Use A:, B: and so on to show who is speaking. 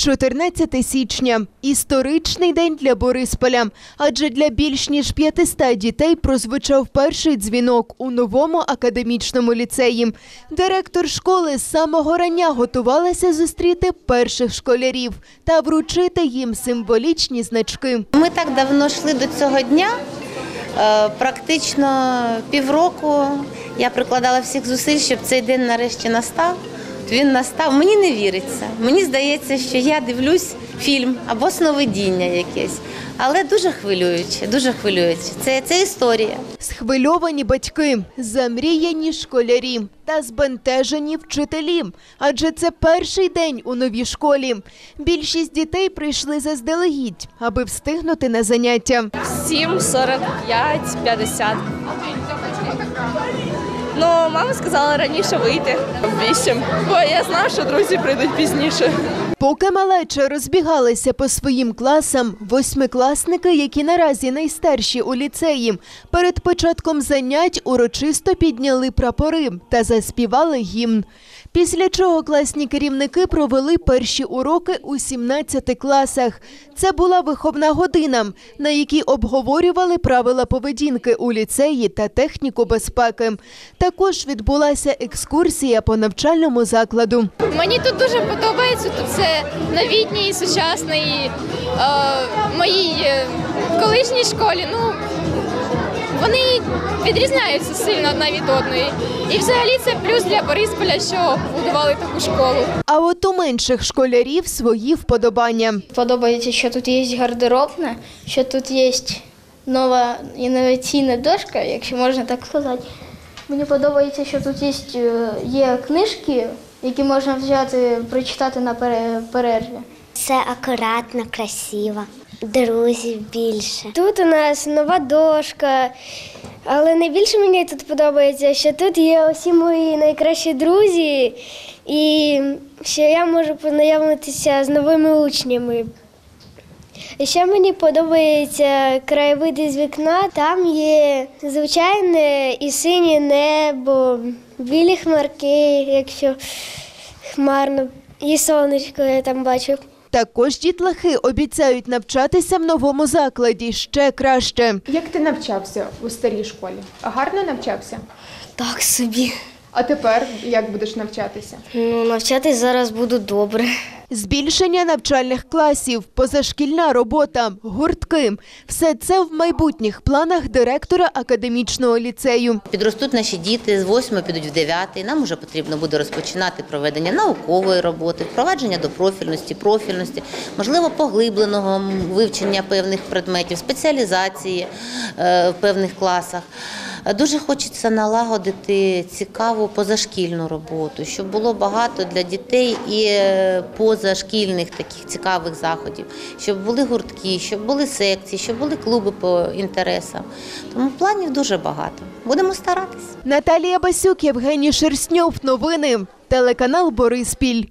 A: 14 січня історичний день для Борисполя, адже для більш ніж 500 дітей прозвучав перший дзвінок у новому академічному ліцеї. Директор школи з самого рання готувалася зустріти перших школярів та вручити їм символічні значки.
B: Ми так давно йшли до цього дня. е, Практично півроку я прикладала всіх зусиль, щоб цей день нарешті настав. Він настав. Мені не віриться. Мені здається, що я дивлюсь фільм або сновидіння якесь. Але дуже хвилююче, дуже хвилююче. Це, це історія.
A: Схвильовані батьки, замріяні школярі та збентежені вчителі. Адже це перший день у новій школі. Більшість дітей прийшли заздалегідь, аби встигнути на заняття.
C: 7, 45, 50. Ну, мама сказала раніше вийти Вісім, бо я знаю, що друзі прийдуть пізніше.
A: Поки малеча розбігалися по своїм класам, восьмикласники, які наразі найстарші у ліцеї, перед початком занять урочисто підняли прапори та заспівали гімн. Після чого класні керівники провели перші уроки у 17 класах. Це була виховна година, на якій обговорювали правила поведінки у ліцеї та техніку безпеки. Також відбулася екскурсія по навчальному закладу.
D: Мені тут дуже подобається. Тут все новітнє і сучасне. І, е, в моїй е, колишній школі. Ну вони відрізняються сильно одна від одної. І взагалі це плюс для Борисполя, що будували таку школу.
A: А от у менших школярів свої вподобання.
E: Подобається, що тут є гардеробна, що тут є нова інноваційна дошка, якщо можна так сказати. Мені подобається, що тут є, е, є книжки, які можна взяти, прочитати на пере- перерві.
F: Все акуратно, красиво. Друзів більше.
G: Тут у нас нова дошка, але найбільше мені тут подобається, що тут є усі мої найкращі друзі, і що я можу познайомитися з новими учнями. Ще мені подобаються краєвиди з вікна. Там є звичайне і синє небо, білі хмарки, якщо хмарно, і сонечко я там бачу.
A: Також дітлахи обіцяють навчатися в новому закладі ще краще.
H: Як ти навчався у старій школі? Гарно навчався?
G: Так собі.
H: А тепер як будеш навчатися?
G: Ну, навчатись зараз буду добре.
A: Збільшення навчальних класів, позашкільна робота, гуртки все це в майбутніх планах директора академічного ліцею.
B: Підростуть наші діти з 8 підуть в 9. Нам вже потрібно буде розпочинати проведення наукової роботи, впровадження до профільності, профільності, можливо, поглибленого вивчення певних предметів, спеціалізації е, в певних класах. Е, Дуже хочеться налагодити цікаву позашкільну роботу, щоб було багато для дітей і е, позашкільних таких цікавих заходів, щоб були гуртки, щоб були секції, щоб були клуби по інтересам. Тому планів дуже багато. Будемо старатись.
A: Наталія Басюк, Євгеній Шерстньов. Новини. Телеканал Бориспіль.